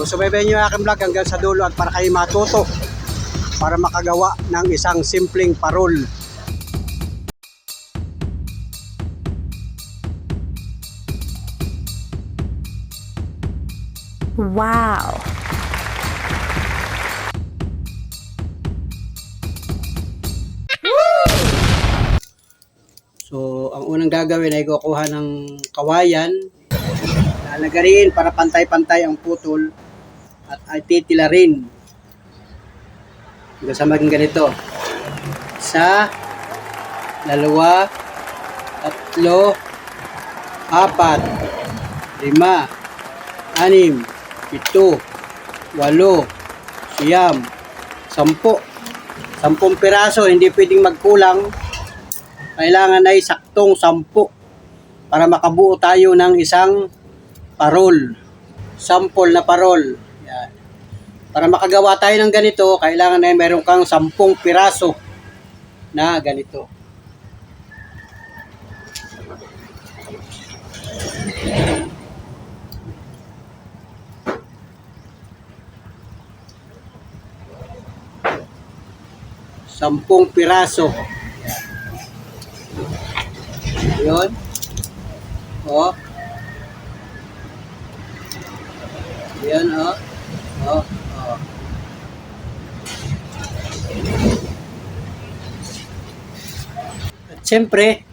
So, subaybayan nyo yung aking vlog hanggang sa dulo at para kayo matuto para makagawa ng isang simpleng parol. Wow. So, ang unang gagawin ay kukuha ng kawayan, lalagarin para pantay-pantay ang putol at ay titilarin. Hanggang sa maging ganito. Isa, dalawa, tatlo, apat, lima, anim, pito, walo, siyam, sampo. Sampung piraso, hindi pwedeng magkulang kailangan ay saktong sampu para makabuo tayo ng isang parol. Sample na parol. Para makagawa tayo ng ganito, kailangan ay meron kang sampung piraso na ganito. Sampung piraso. Yun. O. Yan, o. O. O. At siyempre,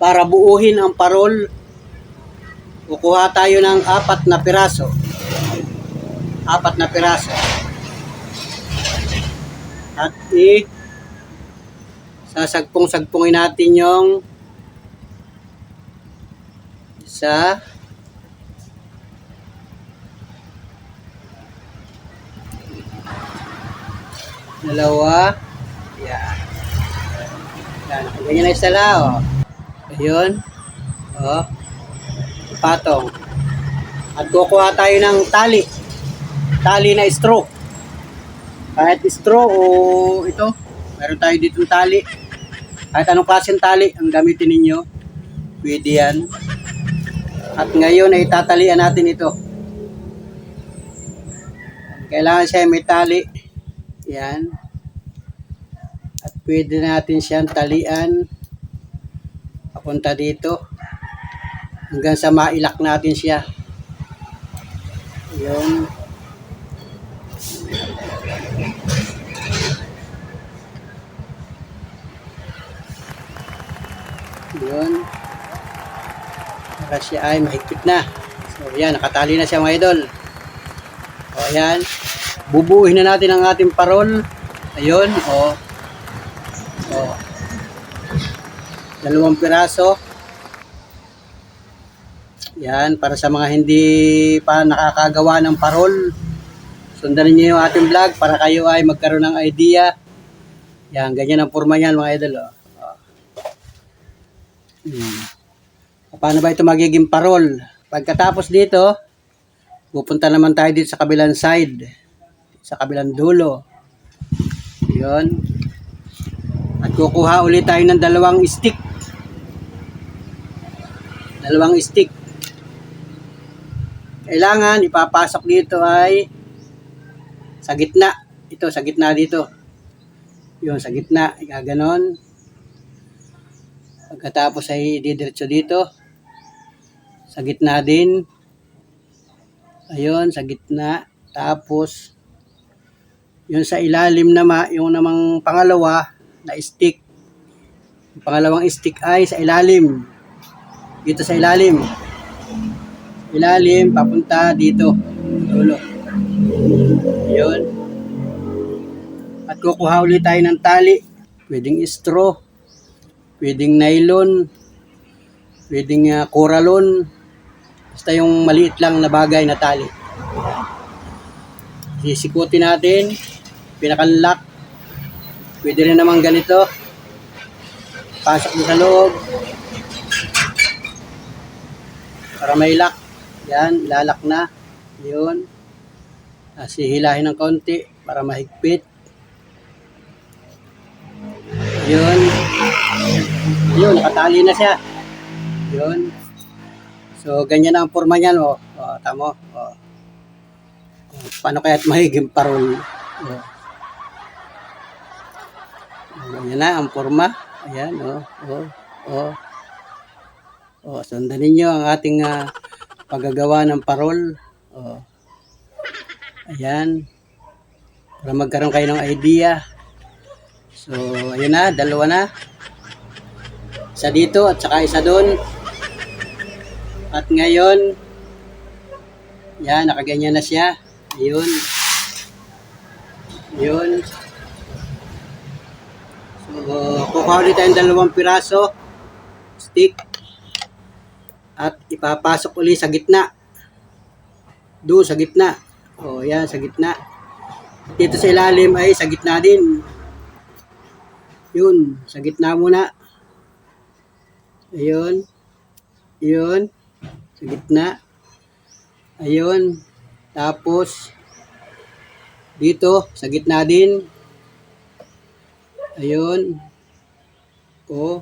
para buuhin ang parol, kukuha tayo ng apat na piraso. Apat na piraso. At i sasagpong-sagpungin natin yung isa dalawa yan ganyan na isa lang oh. ayun oh patong at kukuha tayo ng tali tali na straw kahit straw o ito meron tayo dito tali kahit anong klaseng tali ang gamitin ninyo pwede yan at ngayon ay tatalian natin ito. Kailangan siya may tali. Yan. Pwede natin siyang talian papunta dito hanggang sa mailak natin siya. Yun. Yun para siya ay mahigpit na. So, yan, nakatali na siya mga idol. O, ayan. Bubuuhin na natin ang ating parol. Ayun, o. O. Dalawang piraso. Yan, para sa mga hindi pa nakakagawa ng parol. Sundan niyo yung ating vlog para kayo ay magkaroon ng idea. Yan, ganyan ang forma niyan mga idol. O. O. Hmm. Paano ba ito magiging parol? Pagkatapos dito, pupunta naman tayo dito sa kabilang side. Sa kabilang dulo. Yun. At kukuha ulit tayo ng dalawang stick. Dalawang stick. Kailangan ipapasok dito ay sa gitna. Ito, sa gitna dito. Yun, sa gitna. Gaganon. Pagkatapos ay didiretso dito sa gitna din. Ayun, sa gitna. Tapos, yun sa ilalim naman, yung namang pangalawa na stick. Yung pangalawang stick ay sa ilalim. Dito sa ilalim. Ilalim, papunta dito. Dulo. Yun. At kukuha ulit tayo ng tali. Pwedeng straw. Pwedeng nylon. Pwedeng uh, coralon. Basta yung maliit lang na bagay na tali. Sisikutin natin. Pinakanlock. Pwede rin naman ganito. Pasok mo sa loob. Para may lock. Yan, ilalak na. Yun. Tapos hihilahin ng konti para mahigpit. Yun. Yun, nakatali na siya. Yun. So, ganyan ang forma niyan, oh. oh tamo. Oh. Paano kaya't mahiging parol? Oh. Ayan na, ang forma. Ayan, oh, oh, oh. Oh, sundan ninyo ang ating ah, paggagawa ng parol. Oh. Ayan. Para magkaroon kayo ng idea. So, ayan na, dalawa na. Isa dito at saka isa doon. At ngayon, yan, nakaganyan na siya. Ayun. Ayun. So, kukuha ulit tayong dalawang piraso. Stick. At ipapasok ulit sa gitna. Doon sa gitna. O, yan, sa gitna. Dito sa ilalim ay sa gitna din. Yun, sa gitna muna. Ayun. Ayun. Sa gitna. Ayun. Tapos, dito, sa gitna din. Ayun. O.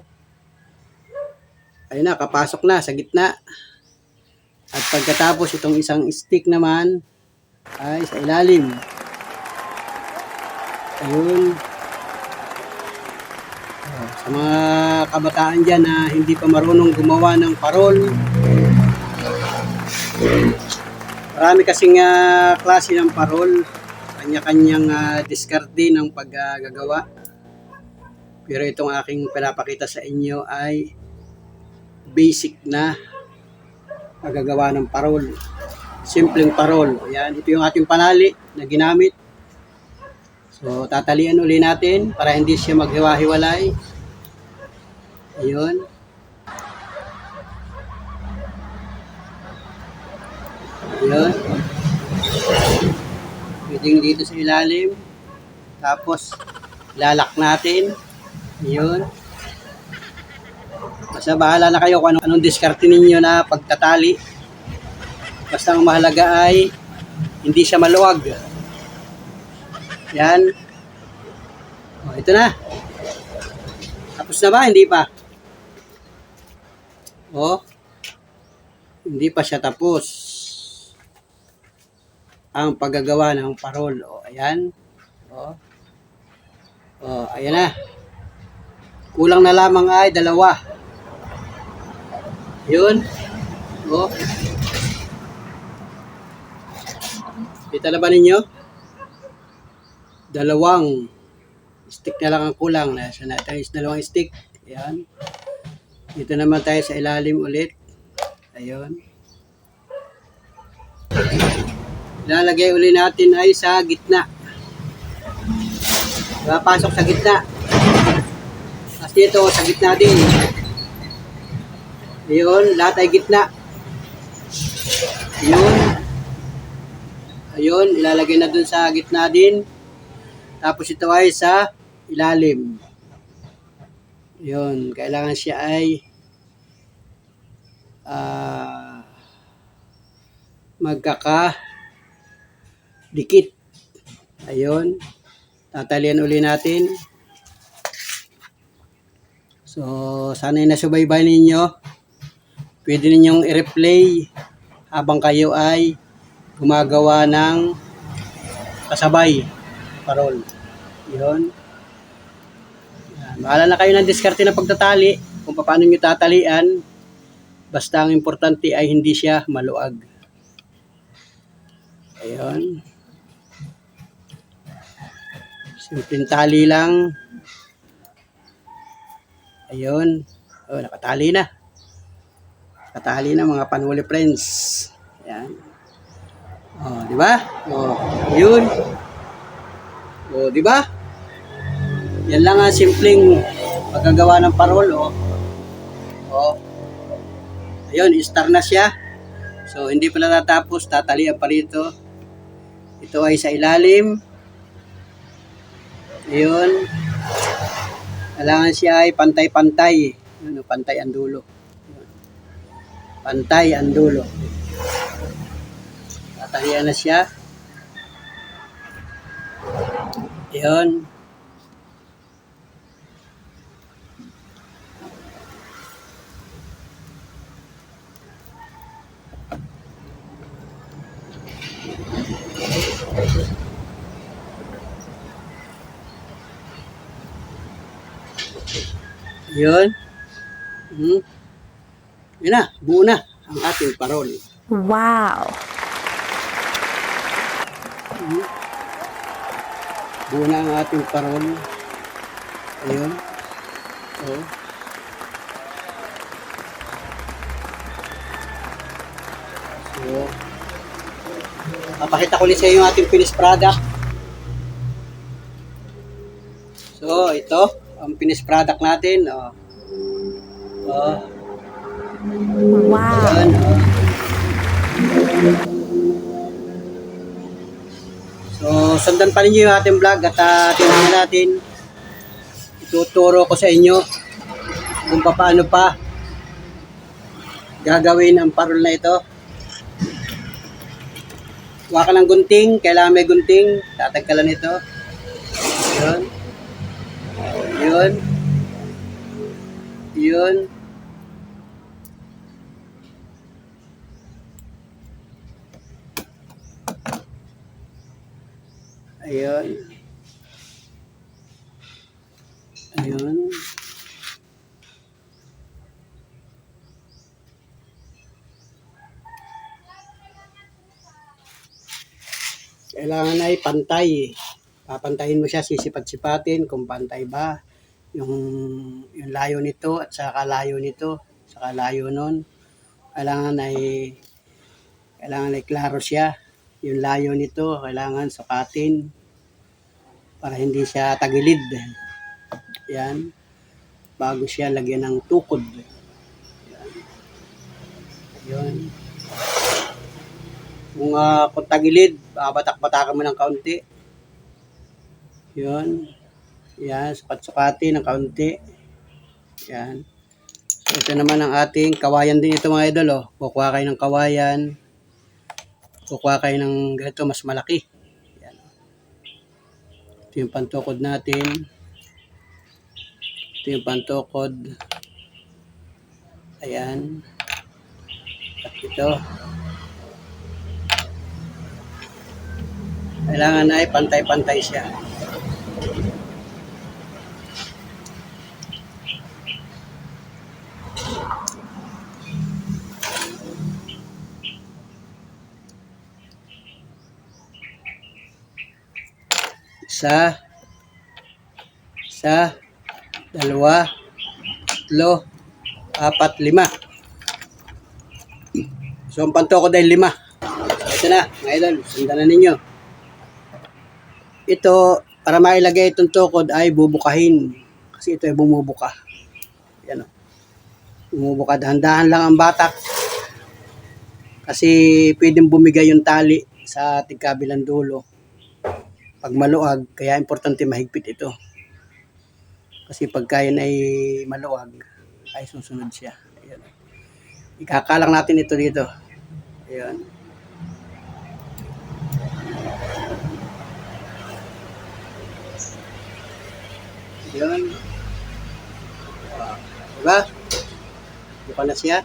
Ayun na, kapasok na sa gitna. At pagkatapos itong isang stick naman ay sa ilalim. Ayun. Oh, Sa mga kabataan dyan na hindi pa marunong gumawa ng parol, marami kasing ah, klase ng parol, kanya-kanyang uh, diskarte ng paggagawa. Pero itong aking pinapakita sa inyo ay basic na paggagawa ng parol. Simpleng parol. Ayan, ito yung ating panali na ginamit. So, tatalian uli natin para hindi siya maghiwa-hiwalay. Ayun. Ayun. Pwedeng dito sa ilalim. Tapos, lalak natin. Ayun. Basta bahala na kayo kung anong, anong diskarte ninyo na pagtatali. Basta ang mahalaga ay hindi siya maluwag. Yan. O, ito na. Tapos na ba? Hindi pa. O. Hindi pa siya tapos. Ang paggagawa ng parol. O, ayan. O. O, ayan na. Kulang na lamang ay dalawa. Yun. O. Kita na ba ninyo? dalawang stick na lang ang kulang. Nasa na tayo dalawang stick. Ayan. Dito naman tayo sa ilalim ulit. Ayun. Lalagay uli natin ay sa gitna. Papasok sa gitna. Tapos dito sa gitna din. Ayun, lahat ay gitna. Ayun. Ayun, ilalagay na dun sa gitna din. Tapos ito ay sa ilalim. Yun, kailangan siya ay ah magkaka dikit. Ayun. Tatalian uli natin. So, sana nasubaybay ninyo. Pwede ninyong i-replay habang kayo ay gumagawa ng kasabay parol. Yun. Yan. Na kayo ng diskarte ng pagtatali kung paano nyo tatalian. Basta ang importante ay hindi siya maluag. Ayun. Simpleng tali lang. Ayun. Oh, nakatali na. Nakatali na mga panhuli friends. Ayan. Oh, di ba? Oh, yun. O, di ba? Yan lang ang simpleng pagkagawa ng parol, o. O. Ayun, star na siya. So, hindi pa natatapos, tatalian pa rito. Ito ay sa ilalim. Ayun. Kailangan siya ay pantay-pantay. Ano, pantay ang dulo. Pantay ang dulo. Tatalian na siya. Yun. Yun. Hmm. Yun na, buo na ang ating parol. Wow. Hmm. Buo na ang ating parol. Ayun. Oh. So, papakita ko ulit sa inyo yung ating finished product. Ang finished product natin. Oh. Oh. Wow. Ayan, oh. So, sundan pa ninyo yung ating vlog at uh, tingnan natin. Ituturo ko sa inyo kung paano pa gagawin ang parol na ito. Kuha ka ng gunting, kailangan may gunting, tatagkalan ito. Yun. Yun. Yun. Ayun. Ayun. Kailangan ay pantay. Papantayin mo siya, sisipat-sipatin kung pantay ba yung, yung layo nito at saka layo nito, saka layo nun. Kailangan ay kailangan ay klaro siya. Yung layo nito, kailangan sukatin para hindi siya tagilid. Yan. Bago siya lagyan ng tukod. Yan. Yun. Kung, uh, kung tagilid, babatak-batakan mo ng kaunti. Yun. Yan, sukat-sukatin ng kaunti. Yan. Ito naman ang ating kawayan din ito mga idol. Oh. Kukuha kayo ng kawayan. Kukuha kayo ng ganito mas malaki. Yan. Ito yung pantukod natin. Ito yung pantukod. Ayan. At ito. Kailangan ay pantay-pantay siya. Isa, isa, dalawa, tatlo, apat, lima. So, ang panto ko dahil lima. Ito na, mga idol, sundan na ninyo. Ito, para mailagay itong tukod ay bubukahin. Kasi ito ay bumubuka. Yan o. Bumubuka. Dahan-dahan lang ang batak. Kasi pwedeng bumigay yung tali sa tigkabilang dulo pag maluwag, kaya importante mahigpit ito. Kasi pagka yan ay maluwag, ay susunod siya. Ayan. Ikakalang natin ito dito. Ayan. Ayan. Diba? Buka na siya.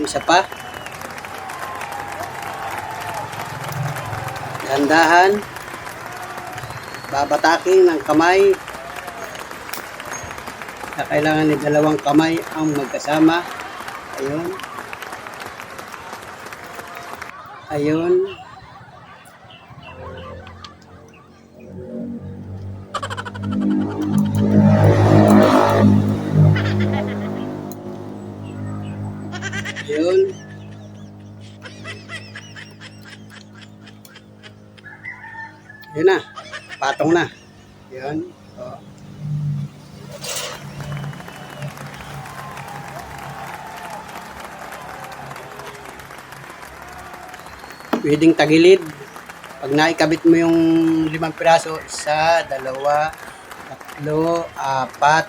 Isa pa. Dahan-dahan babataking ng kamay. Na kailangan ni dalawang kamay ang magkasama. Ayun ayun. Ayun patong na. Yan. Oh. Pwedeng tagilid. Pag naikabit mo yung limang piraso, isa, dalawa, tatlo, apat,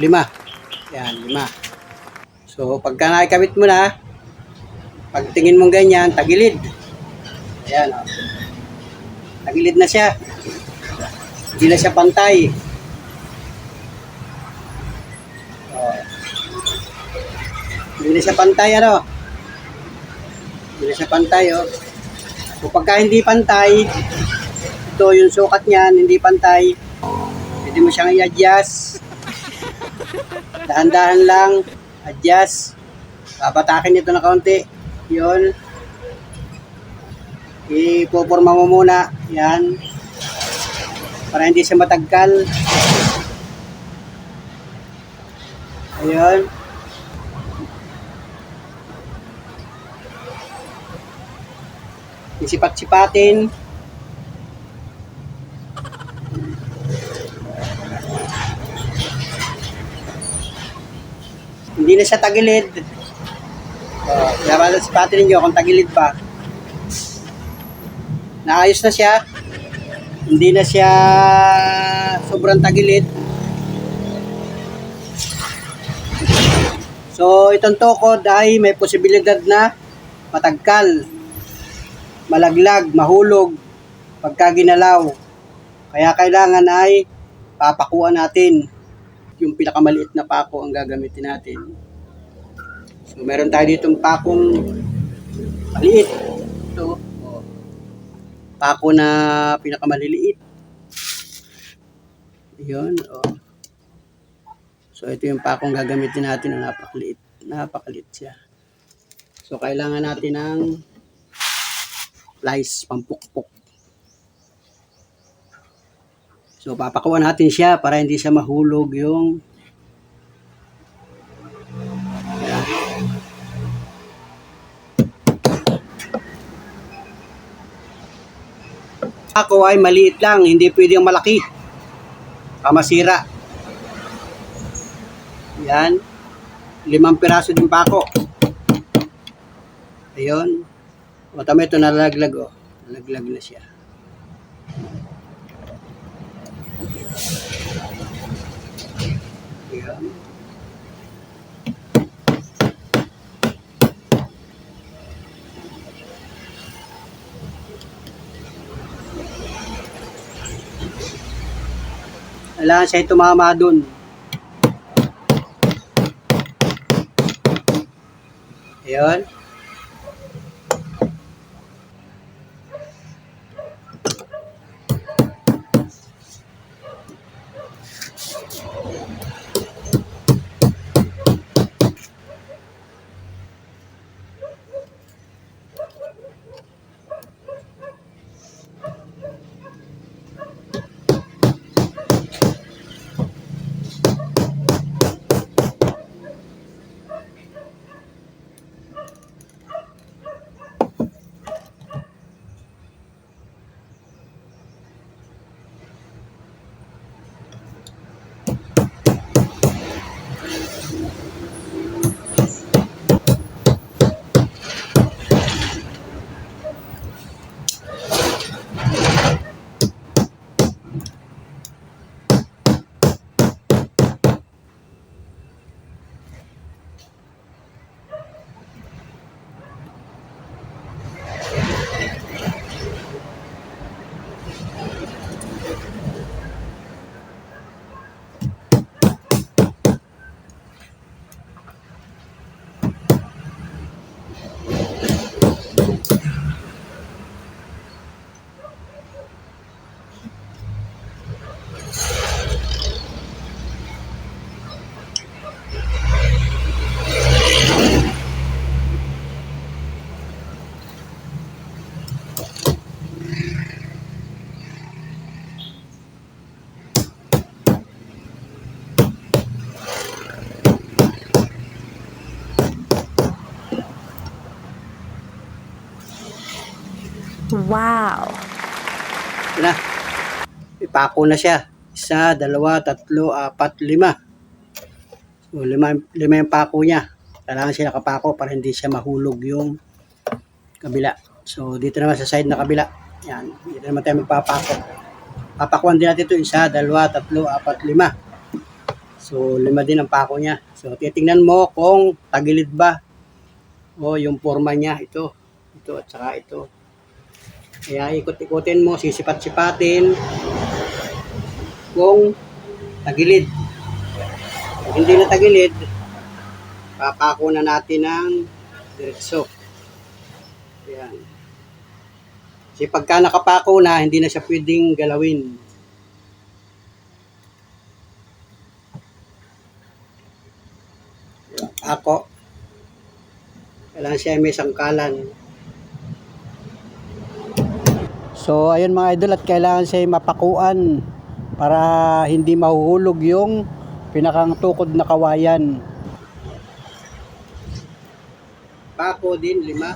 lima. Yan, lima. So, pagka naikabit mo na, pag tingin mong ganyan, tagilid. Ayan, oh. Tagilid na siya. Hindi na siya pantay. Oh. Hindi na siya pantay, ano? Hindi na siya pantay, oh. So, pagka hindi pantay, ito yung sukat niyan, hindi pantay. Pwede mo siyang i-adjust. Dahan-dahan lang. Adjust. Babatakin ito na kaunti. Yun. Ipoporma mo muna. Yan. Para hindi siya matagkal. Ayun. Isipat-sipatin. Hindi na siya tagilid. Uh, dapat sipatin ninyo kung tagilid pa. Naayos na siya. Hindi na siya sobrang tagilid. So, itong tukod ay may posibilidad na matagkal, malaglag, mahulog, pagka ginalaw. Kaya kailangan ay papakuan natin yung pinakamaliit na pako ang gagamitin natin. So, meron tayo ditong pakong maliit. Ito. Oh. Pako na pinakamaliliit. Yun. Oh. So, ito yung pakong gagamitin natin na napakaliit. Napakaliit siya. So, kailangan natin ng lice, pampukpok. So, papakuan natin siya para hindi siya mahulog yung Ako ay maliit lang, hindi pwedeng malaki. Kamasira. Yan. Limang piraso din pa ako. Ayun. O tama ito nalaglag oh. Nalaglag na siya. Ayan. Kailangan siya tumama dun. Ayun. Wow. Ito na. Ipako na siya. Isa, dalawa, tatlo, apat, lima. So, lima, lima yung pako niya. Kailangan siya nakapako para hindi siya mahulog yung kabila. So, dito naman sa side na kabila. Yan. Dito naman tayo magpapako. Papakuan din natin ito. Isa, dalawa, tatlo, apat, lima. So, lima din ang pako niya. So, titingnan mo kung tagilid ba o yung forma niya. Ito. Ito at saka ito. Kaya ikot-ikutin mo, sisipat-sipatin kung tagilid. Kung hindi na tagilid, papako na natin ng diretso. Ayan. Kasi pagka nakapako na, hindi na siya pwedeng galawin. pako. Kailangan siya may sangkalan. So, ayun mga idol at kailangan siya mapakuan para hindi mahuhulog yung pinakang tukod na kawayan. Pako din, lima.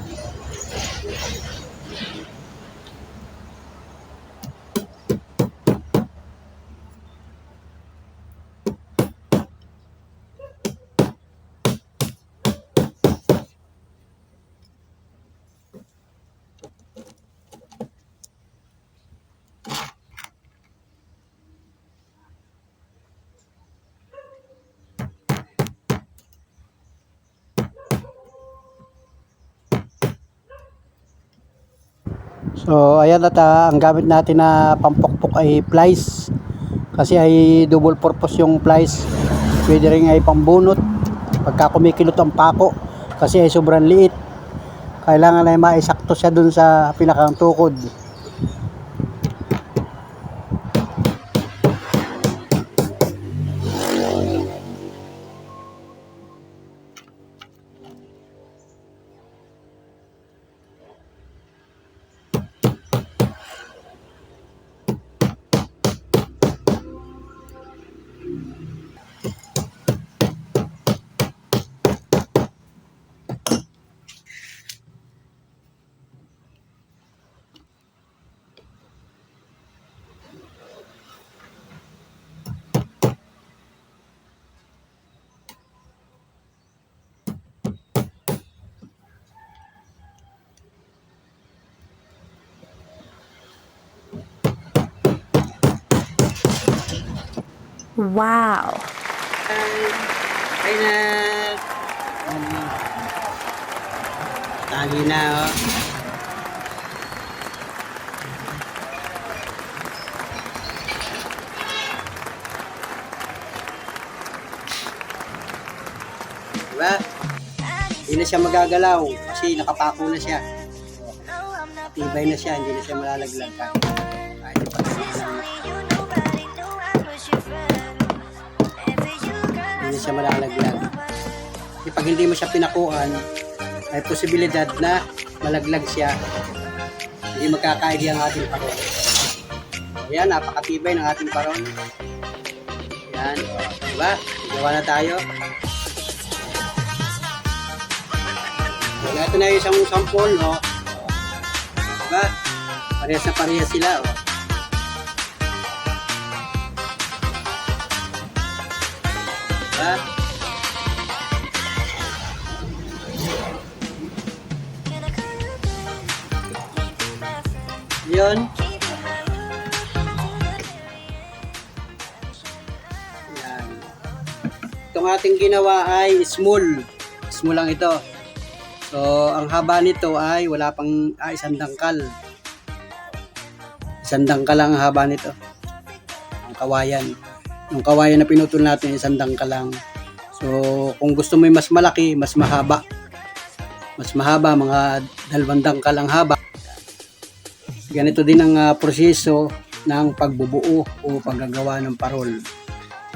So, ayan at ah, ang gamit natin na pampukpok ay plies. Kasi ay double purpose yung plies. Pwede rin ay pambunot. Pagka kumikilot ang pako. Kasi ay sobrang liit. Kailangan ay maisakto siya dun sa pinakang tukod. Wow. Ay na. Tagi na oh. Diba? Hindi na siya magagalaw kasi nakapako na siya. Tibay na siya, hindi na siya malalaglag siya malalaglag. Kasi hindi mo siya pinakuan, may posibilidad na malaglag siya. Hindi magkakaidi ang ating paron. Ayan, napakatibay ng ating paron. Ayan, diba? Gawa na tayo. So, ito na yung isang sample, no? Diba? Parehas na parehas sila, oh. Itong ating ginawa ay small. Small lang ito. So, ang haba nito ay wala pang ah, isang dangkal. Isang dangkal lang ang haba nito. Ang kawayan. Yung kawayan na pinutol natin, isang dangkal lang. So, kung gusto mo yung mas malaki, mas mahaba. Mas mahaba, mga dalawang dangkal ang haba. Ganito din ang ah, proseso ng pagbubuo o paggagawa ng parol.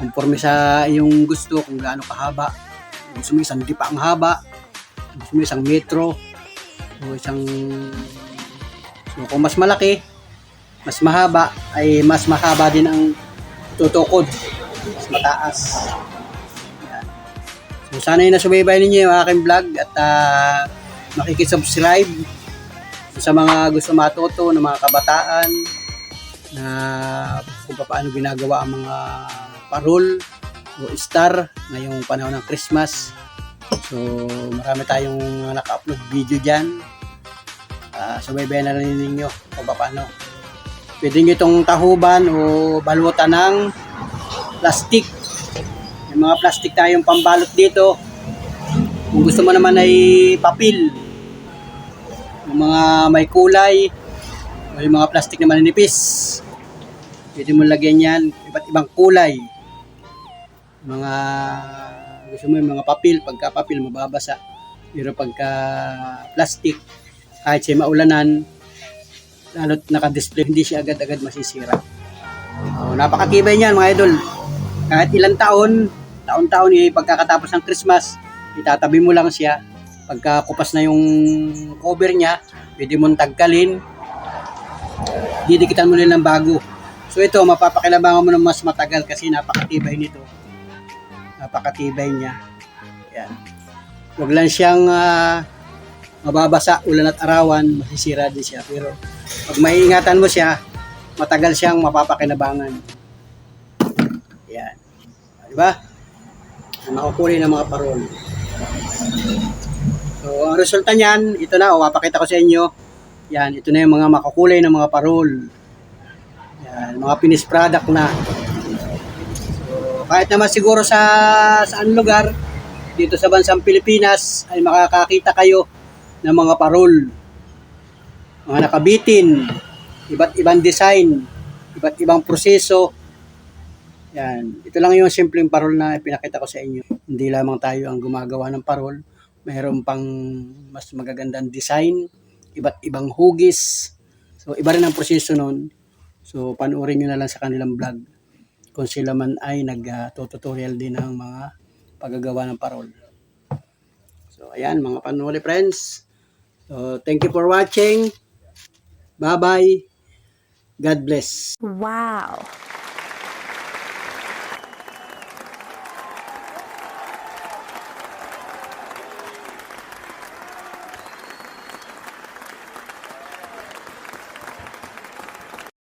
Conforme sa iyong gusto kung gaano kahaba. Kung gusto mo isang dipa ang haba, kung gusto mo isang metro, o isang... So, kung mas malaki, mas mahaba, ay mas mahaba din ang tutukod. Mas mataas. Yan. So, sana yung nasubaybay ninyo yung aking vlog at ah, makikisubscribe sa mga gusto matuto ng mga kabataan na kung paano ginagawa ang mga parol o star ngayong panahon ng Christmas. So, marami tayong naka-upload video dyan. Uh, subaybayan na rin ninyo kung paano. Pwede nyo itong tahuban o balutan ng plastic. May mga plastic tayong pambalot dito. Kung gusto mo naman ay papel, yung mga may kulay, o yung mga plastic na maninipis. Pwede mo lagyan yan, iba't ibang kulay. Mga, gusto mo yung mga papel, pagka papel mababasa. Pero pagka plastic, kahit siya maulanan, lalo't naka-display, hindi siya agad-agad masisira. Oh, napakatibay niyan mga idol. Kahit ilang taon, taon-taon eh, pagkakatapos ng Christmas, itatabi mo lang siya. Pagka kupas na yung cover niya, pwede mong tagkalin. Didikitan mo rin ng bago. So ito, mapapakilabangan mo ng mas matagal kasi napakatibay nito. Napakatibay niya. Yan. Huwag lang siyang ah, mababasa, ulan at arawan, masisira din siya. Pero pag maiingatan mo siya, matagal siyang mapapakinabangan. Yan. Di ba? Ang Makukunin ng mga parol. So, ang resulta niyan, ito na, o, mapakita ko sa inyo. Yan, ito na yung mga makukulay ng mga parol. Yan, mga finished product na. Kahit naman siguro sa saan lugar, dito sa bansang Pilipinas, ay makakakita kayo ng mga parol. Mga nakabitin, iba't ibang design, iba't ibang proseso. Yan. Ito lang yung simpleng parol na pinakita ko sa inyo. Hindi lamang tayo ang gumagawa ng parol. Mayroon pang mas magagandang design, iba't ibang hugis. So, iba rin ang proseso nun. So, panoorin nyo na lang sa kanilang vlog kung sila man ay nag-tutorial din ng mga paggagawa ng parol. So, ayan mga panuli friends. So, thank you for watching. Bye-bye. God bless. Wow.